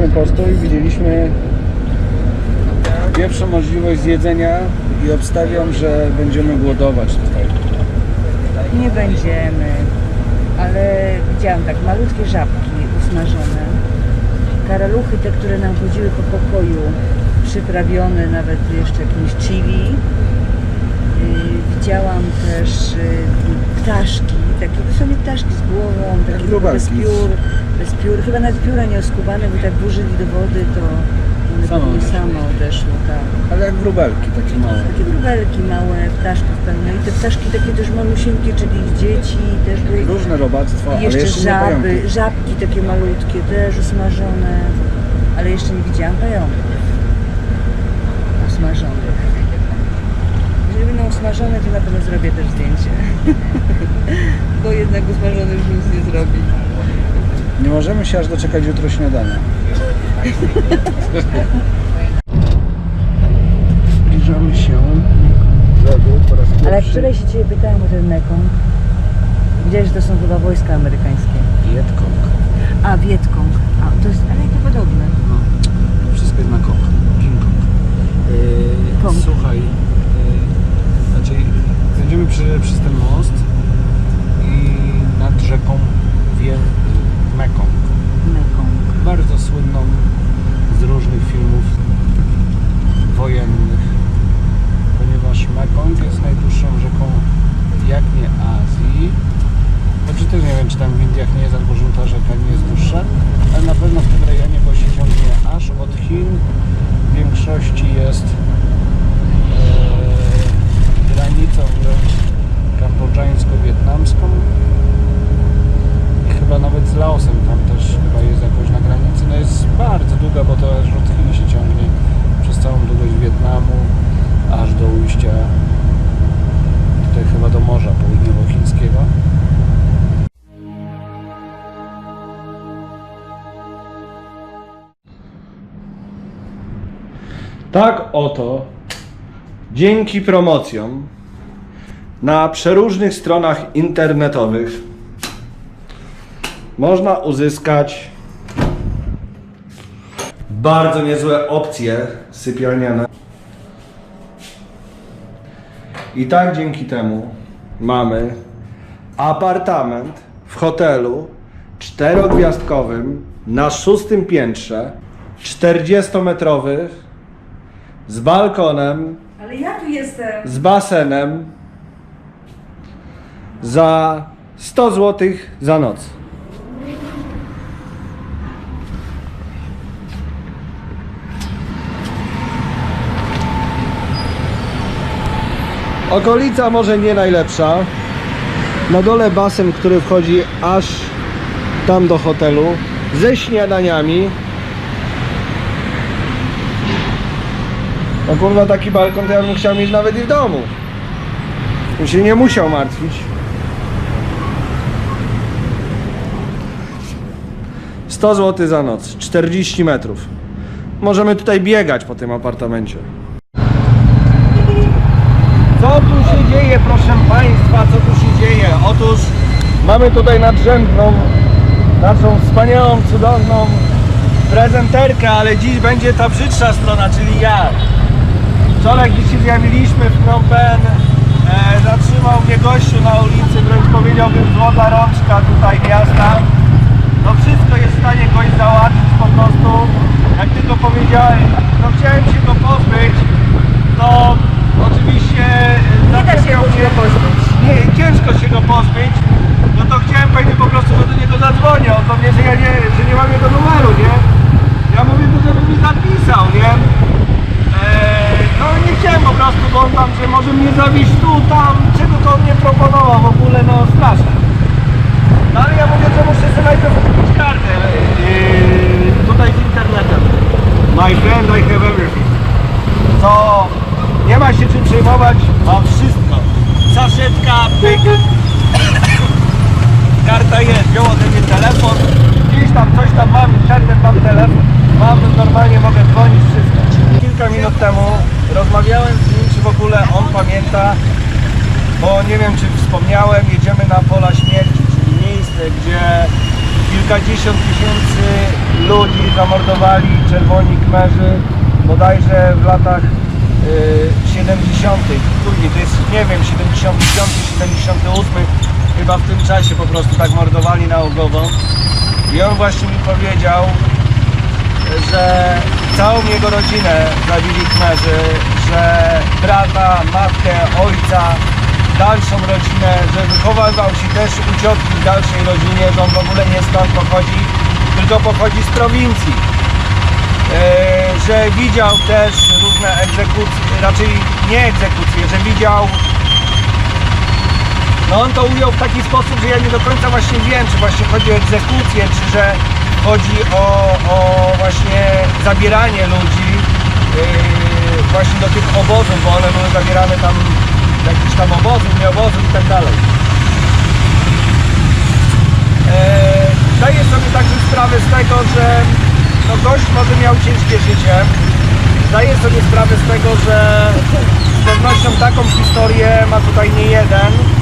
Zrobiliśmy postój, widzieliśmy pierwszą możliwość zjedzenia i obstawiam, że będziemy głodować tutaj. Nie będziemy, ale widziałam tak malutkie żabki usmażone. Karaluchy, te, które nam chodziły po pokoju, przyprawione nawet jeszcze jakimś chili. Yy, Widziałam też yy, takie sobie ptaszki z głową, takie bez wróbelki. piór, bez piór. Chyba nawet pióra nie oskubane, bo tak włożyli do wody, to one Samo pewnie odeszło. samo odeszło, tak. Ale jak wróbelki, takie małe. Takie wróbelki małe, ptaszków pełno i te ptaszki takie też malusieńkie, czyli ich dzieci też były. Różne robactwo, I ale jeszcze jeszcze nie żaby, pająki. żabki takie malutkie, też usmażone, ale jeszcze nie widziałam pająków usmażonych. Jeżeli będą usmażone, to na pewno zrobię też zdjęcie. Bo jednak usmażony już nic nie zrobi. Nie możemy się aż doczekać jutro śniadania. Zbliżamy się do brzegu po raz pierwszy. Ale wczoraj się Ciebie pytałam o ten Mekong. Widziałeś, że to są chyba wojska amerykańskie. Wietkong. A, Wietkong. A, to jest, ale jakie podobne. No, to wszystko jest na Kong. King Kong. Yy, Kong. Słuchaj, przez ten most i nad rzeką Wie, Mekong. Mekong. Bardzo słynną z różnych filmów wojennych, ponieważ Mekong jest najdłuższą rzeką, jak nie Azji. Znaczy też nie wiem, czy tam w Indiach nie jest, albo żółta rzeka nie jest dłuższa, ale na pewno w tym rejonie, bo się ciągnie aż od Chin. W większości jest e, granicą wręcz kambodżańsko-wietnamską. I chyba nawet z Laosem tam też chyba jest jakoś na granicy. No jest bardzo Chin się ciągnie przez całą długość Wietnamu, aż do ujścia tutaj chyba do Morza Południowochińskiego. Tak oto dzięki promocjom na przeróżnych stronach internetowych można uzyskać bardzo niezłe opcje sypialniane. I tak dzięki temu mamy apartament w hotelu czterogwiazdkowym na szóstym piętrze, 40-metrowy, z balkonem, Ale ja tu jestem. z basenem za 100 zł za noc. Okolica może nie najlepsza. Na dole basen, który wchodzi aż tam do hotelu ze śniadaniami. No kurwa taki balkon to ja bym chciał mieć nawet i w domu. Bym się nie musiał martwić. 100 zł za noc, 40 metrów. Możemy tutaj biegać po tym apartamencie. Co tu się dzieje, proszę Państwa, co tu się dzieje? Otóż mamy tutaj nadrzędną, naszą wspaniałą, cudowną prezenterkę, ale dziś będzie ta brzydsza strona, czyli ja. Wczoraj, gdy się zjawiliśmy w Phnom Penh, e, zatrzymał mnie gościu na ulicy, wręcz powiedziałbym złota rączka tutaj miasta. No wszystko jest w stanie gość załatwić po prostu. Jak tylko powiedziałem, no chciałem się go pozbyć, to oczywiście... Nie da się zaczekał go pozbyć. Nie, ciężko się go pozbyć. No to chciałem powiedzieć po prostu, że do niego zadzwonię. On do mnie, że ja nie, że nie mam jego numeru, nie? Ja mówię, to żeby mi zapisał, nie? Eee, no nie chciałem po prostu, bo on tam, że zawieźć tu, tam, czego to on nie proponował w ogóle, no straszne. No ale ja mówię, że muszę sobie najpierw kupić kartę eee, tutaj z internetem. My friend, I have everything. Co nie ma się czym przejmować, mam wszystko. Saszetka, pyk. Karta jest, wziął ode mnie telefon. Gdzieś tam coś tam mam, internet mam telefon. Mam, normalnie mogę dzwonić, wszystko. Kilka minut temu rozmawiałem z nim, czy w ogóle on pamięta, bo nie wiem czy wspomniałem, jedziemy na pola śmierci, czyli miejsce, gdzie kilkadziesiąt tysięcy ludzi zamordowali czerwoni kmerzy bodajże w latach y, 70. Później to jest, nie wiem, 75, 78, chyba w tym czasie po prostu tak mordowali naogowo. I on właśnie mi powiedział, że całą jego rodzinę zabili Khmerzy, że brata, matkę, ojca, dalszą rodzinę, że wychowywał się też u ciotki w dalszej rodzinie, że on w ogóle nie stąd pochodzi, tylko pochodzi z prowincji. E, że widział też różne egzekucje, raczej nie egzekucje, że widział no on to ujął w taki sposób, że ja nie do końca właśnie wiem, czy właśnie chodzi o egzekucję, czy że chodzi o, o właśnie zabieranie ludzi yy, właśnie do tych obozów, bo one były zabierane tam do jakichś tam obozów, nie obozów i tak dalej. Zdaję sobie także sprawę z tego, że no gość może miał ciężkie życie. Zdaję sobie sprawę z tego, że z pewnością taką historię ma tutaj nie jeden.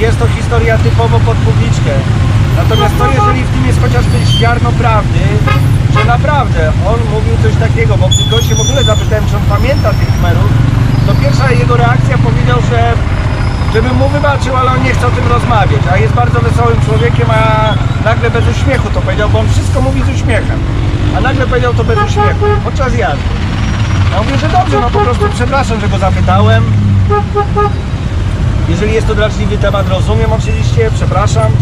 Jest to historia typowo pod publiczkę. Natomiast co jeżeli w tym jest chociażby ziarno prawdy, że naprawdę on mówił coś takiego, bo gdy go się w ogóle zapytałem, czy on pamięta tych numerów, to pierwsza jego reakcja powiedział, że żebym mu wybaczył, ale on nie chce o tym rozmawiać, a jest bardzo wesołym człowiekiem, a nagle bez uśmiechu to powiedział, bo on wszystko mówi z uśmiechem, a nagle powiedział to bez uśmiechu, podczas jazdy. Ja mówię, że dobrze, no po prostu przepraszam, że go zapytałem, jeżeli jest to drażliwy temat, rozumiem oczywiście, przepraszam,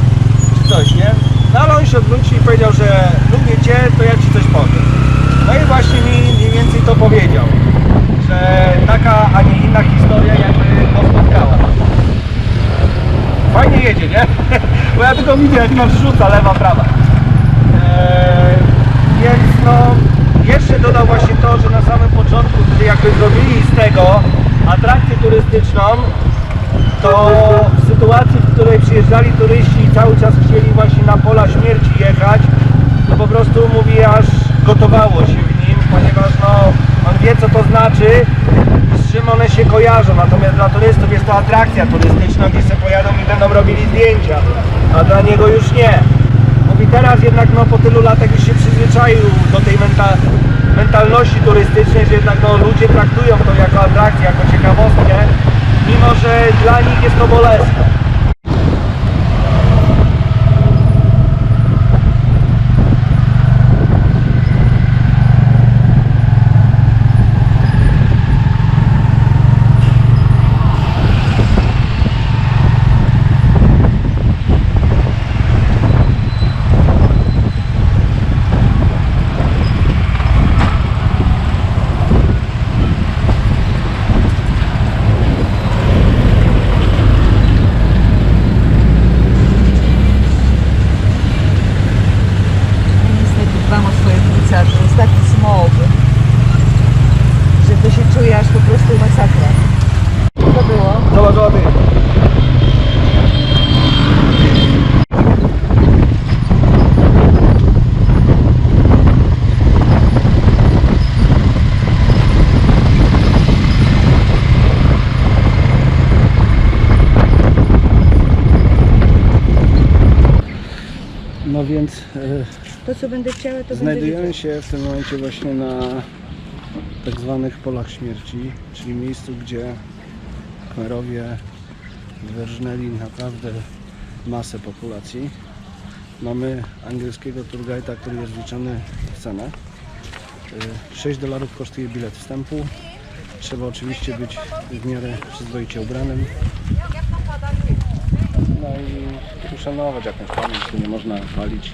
czy coś, nie? No ale on się odwrócił i powiedział, że lubię Cię, to ja Ci coś powiem. No i właśnie mi mniej więcej to powiedział, że taka, a nie inna historia jakby go spotkała. Fajnie jedzie, nie? Bo ja tylko widzę, jak nam rzuca lewa, prawa. Eee, więc no, jeszcze dodał właśnie to, że na samym początku, gdy jakby zrobili z tego atrakcję turystyczną, to w sytuacji, w której przyjeżdżali turyści i cały czas chcieli właśnie na pola śmierci jechać, to po prostu mówi aż gotowało się w nim, ponieważ no, on wie co to znaczy z czym one się kojarzą. Natomiast dla turystów jest to atrakcja turystyczna, gdzie sobie pojadą i będą robili zdjęcia, a dla niego już nie. Mówi teraz jednak no, po tylu latach już się przyzwyczaił do tej menta mentalności turystycznej, że jednak no, ludzie traktują to jako atrakcję, jako ciekawostkę, mimo że dla nich jest to bolesne. Niestety dbam o swoje płuca, to jest taki smog, że to się czuje aż po prostu masakra. Co było? Zobacz, zobacz. No więc e, To co będę chciała, to Znajdujemy się w tym momencie właśnie na tak zwanych polach śmierci, czyli miejscu, gdzie Khmerowie wyrżnęli naprawdę masę populacji. Mamy angielskiego turguida, który jest wliczony w cenę. Y, 6 dolarów kosztuje bilet wstępu. Trzeba oczywiście być w miarę przyzwoicie ubranym. No i uszanować jakąś pamięć, nie można palić.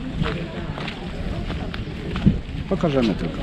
Pokażemy tylko.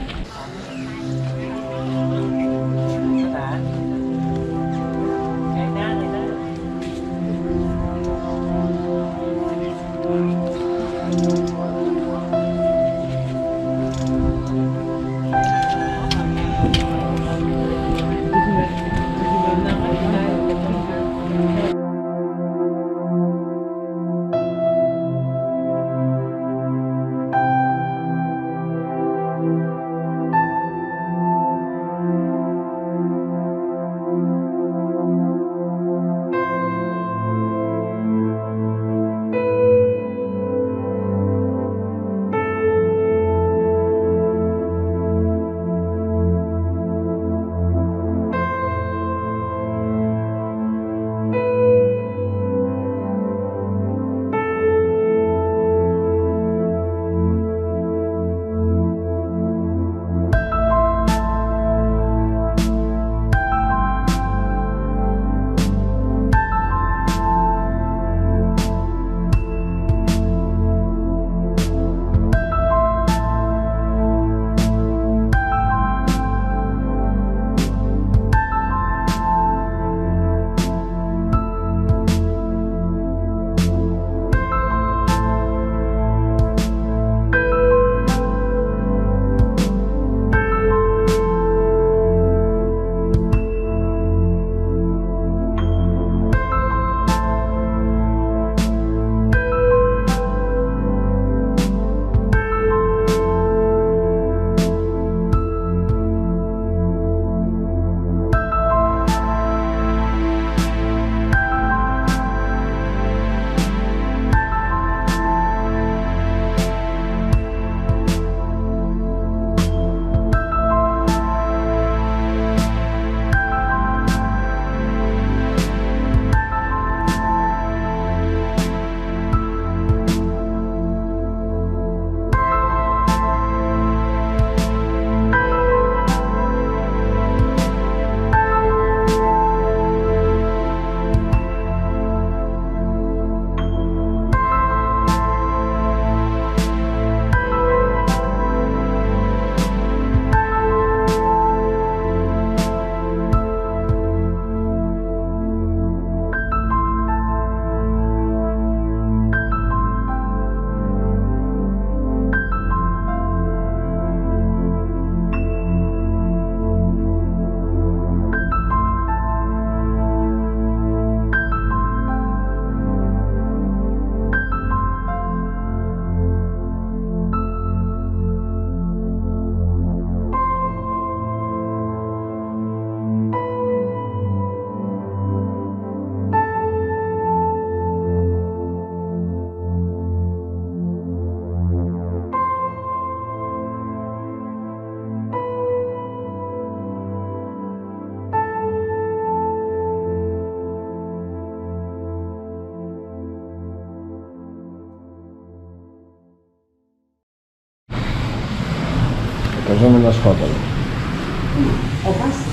Pokażemy nasz hotel. O, basen.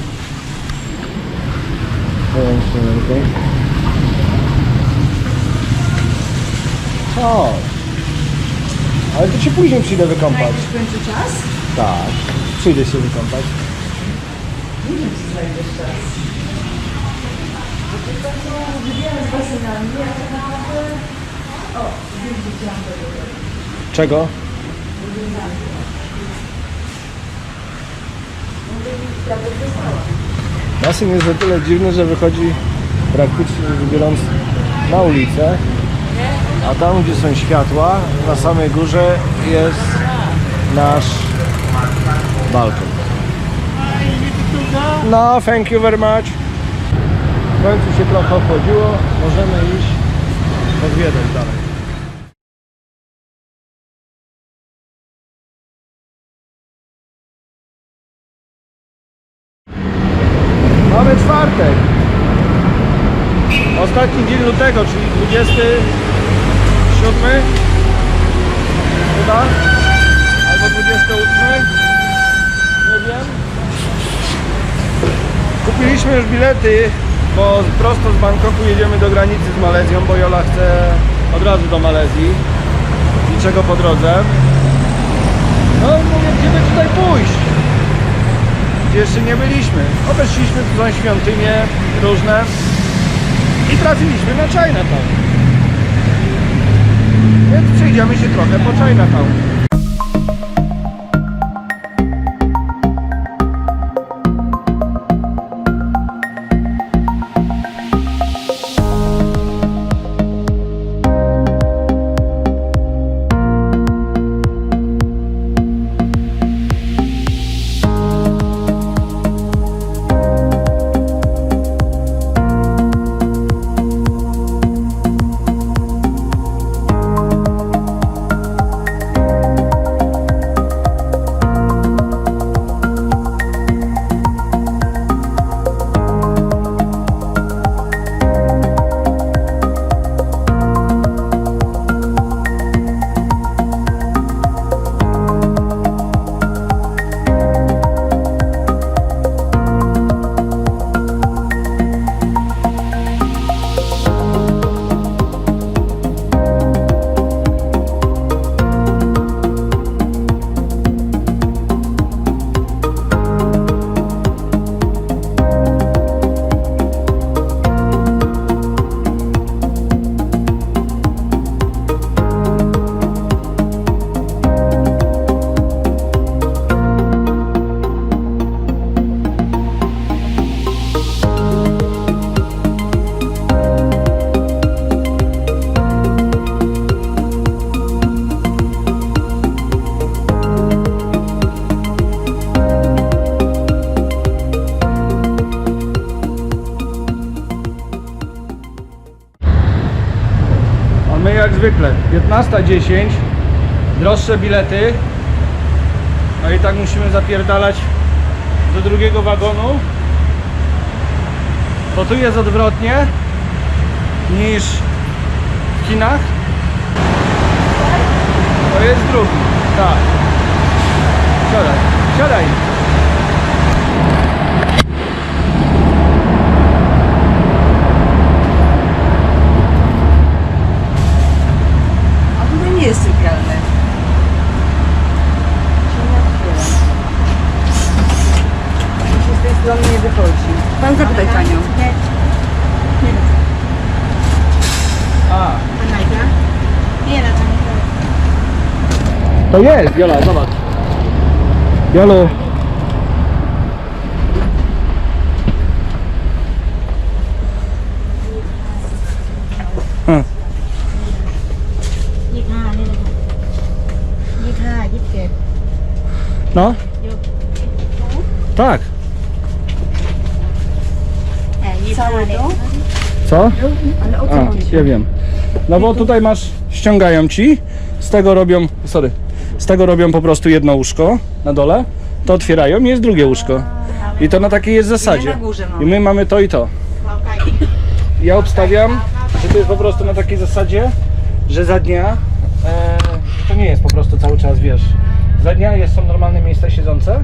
O, ale to się później przyjdę wykąpać. Znajdziesz w końcu czas? Tak, przyjdę się wykąpać. Nie wiem, czy znajdziesz czas. Bo ty tak wybierasz z basenami, a tak naprawdę... O, chciałam tego. Czego? Basen jest o tyle dziwny, że wychodzi praktycznie biorąc na ulicę, a tam gdzie są światła, na samej górze jest nasz balkon. No, thank you very much. W końcu się trochę obchodziło, możemy iść odwiedzać dalej. Mamy czwartek. Ostatni dzień lutego, czyli 27 chyba? Albo 28? Nie wiem. Kupiliśmy już bilety, bo prosto z Bangkoku jedziemy do granicy z Malezją, bo Jola chce od razu do Malezji. Niczego po drodze. No mówię, gdzie by tutaj pójść? gdzie jeszcze nie byliśmy. Obeszliśmy tu są świątynie różne i trafiliśmy na Chinatown. Więc przejdziemy się trochę po Chinatown. Jak zwykle. 15.10 droższe bilety. No i tak musimy zapierdalać do drugiego wagonu. Bo tu jest odwrotnie niż w Chinach. To jest drugi. Tak. Siadaj, siadaj A tutaj nie jest sypialne. Się nie otwiera Mi się z tej strony nie wychodzi. Pan zapytaj panią. a อันไหนจ๊ะนี่นะจ๊ะ To jest, Jola, zobacz. Jolu. Hmm. ยี่ห้านี่เลยยี่ห้ายี่สิบเจ็ด No, ยก tak. แต่ยี่ห้าเนี่ย Co? Ale Co? A, ja wiem. No bo tutaj masz, ściągają ci, z tego robią, sorry, z tego robią po prostu jedno łóżko na dole, to otwierają i jest drugie łóżko. I to na takiej jest zasadzie. I my mamy to i to. Ja obstawiam, że to jest po prostu na takiej zasadzie, że za dnia e, to nie jest po prostu cały czas, wiesz, za dnia jest, są normalne miejsca siedzące,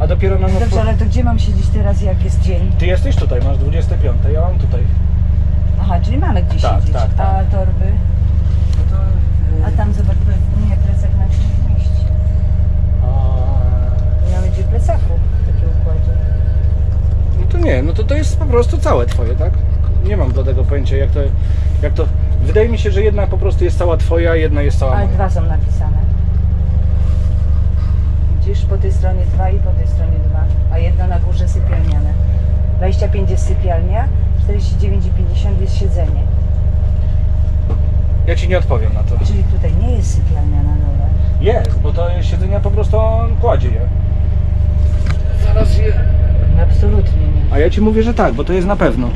a dopiero na noc... Dobrze, ale to gdzie mam siedzieć teraz, jak jest dzień? Ty jesteś tutaj, masz 25, ja mam tutaj. Aha, czyli mamy gdzie Tak, siedzieć. tak, tak. A torby? No to... A tam zobacz, nie, plecak na nie mieści. A... Nie mamy gdzie plecaku w takim układzie. No to nie, no to to jest po prostu całe twoje, tak? Nie mam do tego pojęcia jak to, jak to... Wydaje mi się, że jedna po prostu jest cała twoja, jedna jest cała Ale moja. dwa są napisane. Widzisz, po tej stronie dwa i po tej stronie dwa. A jedno na górze sypialniane. 25 jest sypialnia, 49 i 50 jest siedzenie. Ja ci nie odpowiem na to. Czyli tutaj nie jest sypialnia na dole. Jest, bo to jest siedzenia po prostu on kładzie je. Zaraz je... Absolutnie nie. A ja ci mówię, że tak, bo to jest na pewno.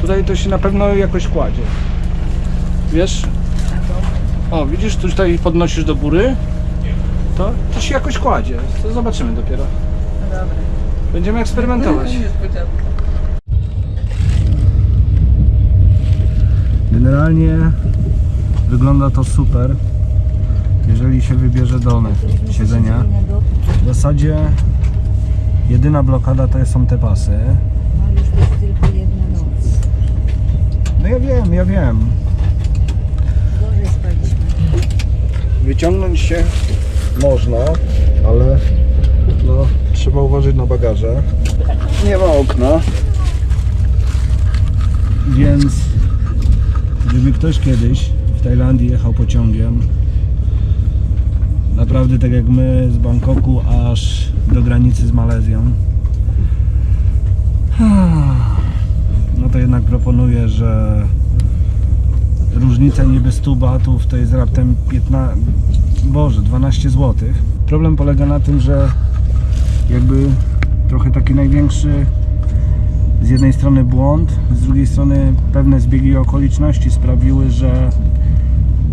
Tutaj to się na pewno jakoś kładzie. Wiesz? O, widzisz, tu tutaj podnosisz do góry. To, to się jakoś kładzie. To zobaczymy dopiero. No dobra. Będziemy eksperymentować. Generalnie wygląda to super, jeżeli się wybierze dolne siedzenia. W zasadzie jedyna blokada to są te pasy. No już to jest tylko jedna noc. No ja wiem, ja wiem. Gorzej spaliśmy. Wyciągnąć się można, ale no, trzeba uważać na bagaże. Nie ma okna. Więc gdyby ktoś kiedyś w Tajlandii jechał pociągiem, naprawdę tak jak my z Bangkoku aż do granicy z Malezją, no to jednak proponuję, że różnica niby 100 batów to jest raptem 15, boże, 12 zł. Problem polega na tym, że jakby trochę taki największy z jednej strony błąd, z drugiej strony pewne zbiegi okoliczności sprawiły, że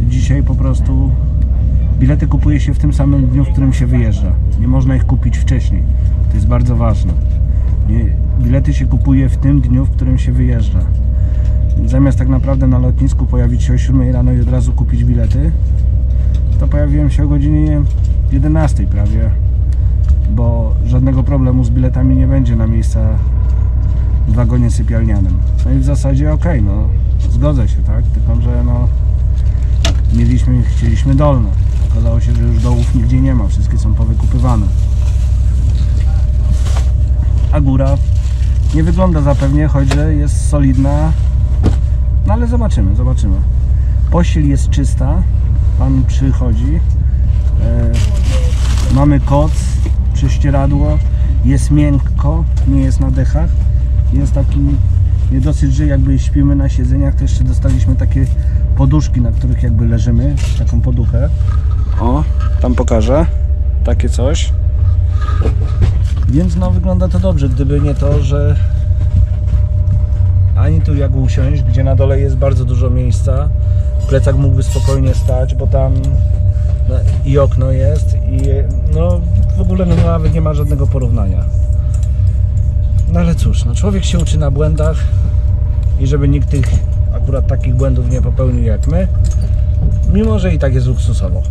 dzisiaj po prostu bilety kupuje się w tym samym dniu, w którym się wyjeżdża. Nie można ich kupić wcześniej. To jest bardzo ważne. Nie, bilety się kupuje w tym dniu, w którym się wyjeżdża. Zamiast tak naprawdę na lotnisku pojawić się o 7 rano i od razu kupić bilety, to pojawiłem się o godzinie 11 prawie, bo żadnego problemu z biletami nie będzie na miejsca w wagonie sypialnianym. No i w zasadzie okej, no zgodzę się, tak? Tylko, że no mieliśmy, chcieliśmy dolne. Okazało się, że już dołów nigdzie nie ma, wszystkie są powykupywane. A góra nie wygląda zapewnie, choć że jest solidna, no ale zobaczymy, zobaczymy. Pościel jest czysta, pan przychodzi. E, mamy koc, prześcieradło, jest miękko, nie jest na dechach. Jest taki, nie dosyć, że jakby śpimy na siedzeniach, to jeszcze dostaliśmy takie poduszki, na których jakby leżymy, taką poduchę. O, tam pokażę, takie coś. Więc no wygląda to dobrze, gdyby nie to, że ani tu jak usiąść, gdzie na dole jest bardzo dużo miejsca. Plecak mógłby spokojnie stać, bo tam no, i okno jest i no w ogóle no, nawet nie ma żadnego porównania. No ale cóż, no człowiek się uczy na błędach i żeby nikt tych akurat takich błędów nie popełnił jak my, mimo że i tak jest luksusowo.